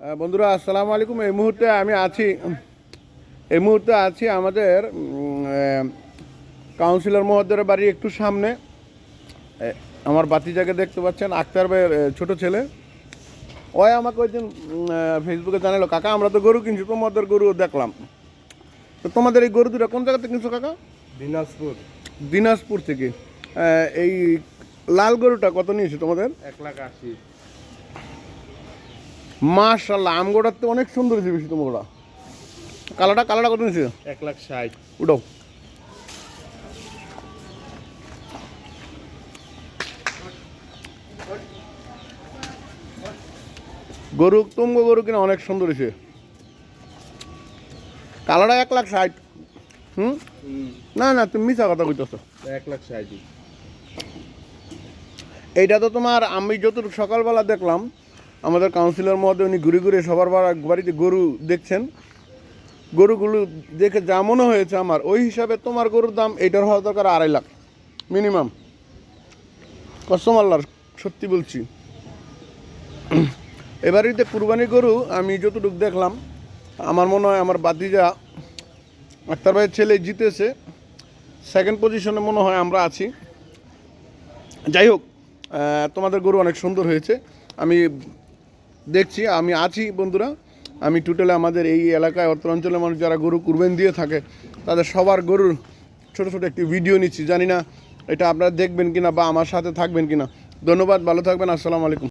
বন্ধুরা আসসালামু আলাইকুম। এই মুহূর্তে আমি আছি এই মুহূর্তে আছি আমাদের কাউন্সিলর মহোদয়ের বাড়ি একটু সামনে। আমার বাতিজাকে দেখতে পাচ্ছেন আক্তার ভাইয়ের ছোট ছেলে। ওই আমাকে ওই দিন ফেসবুকে জানালো কাকা আমরা তো গরু কিনছি তোমাদের গরু দেখলাম। তো তোমাদের এই গরু দুটো কোন জায়গাতে কিনছো কাকা? দিনাজপুর। দিনাজপুর থেকে। এই লাল গরুটা কত নিয়েছে তোমাদের? এক লাখ আশি। মাশাল্লাহ আমগোড়ার তো অনেক সুন্দর হয়েছে বেশি তোমার। কালাটা কালাটা কত নিয়েছে? এক লাখ ষাট। উঠাও। গরু তুমগো গরু কিনা অনেক সুন্দর হয়েছে। কালারটা এক লাখ ষাট। হুম? না না তুমি মিশা কথা কইতেছো। এক লাখ ষাটই। এইটা তো তোমার আমি যতটুকু সকালবেলা দেখলাম আমাদের কাউন্সিলর মধ্যে উনি ঘুরে ঘুরে সবার বাড়া- বাড়িতে গরু দেখছেন। গরুগুলো দেখে যা মনে হয়েছে আমার, ওই হিসাবে তোমার গরুর দাম এইটার হওয়া দরকার আড়াই লাখ মিনিমাম কষ্টমাল্লার সত্যি বলছি। এবারে কুরবানি গরু আমি যতটুকু দেখলাম, আমার মনে হয় আমার বাতিজা, আক্তার ভাইয়ের ছেলে জিতেছে। সেকেন্ড পজিশনে মনে হয় আমরা আছি। যাই হোক তোমাদের গরু অনেক সুন্দর হয়েছে। আমি দেখছি, আমি আছি বন্ধুরা। আমি টোটালে আমাদের এই এলাকায় অত্র অঞ্চলের মানুষ যারা গরু কুরবেন দিয়ে থাকে, তাদের সবার গরুর ছোটো ছোটো একটি ভিডিও নিচ্ছি। জানি না এটা আপনারা দেখবেন কিনা বা আমার সাথে থাকবেন কিনা। ধন্যবাদ, ভালো থাকবেন, আসসালামু আলাইকুম।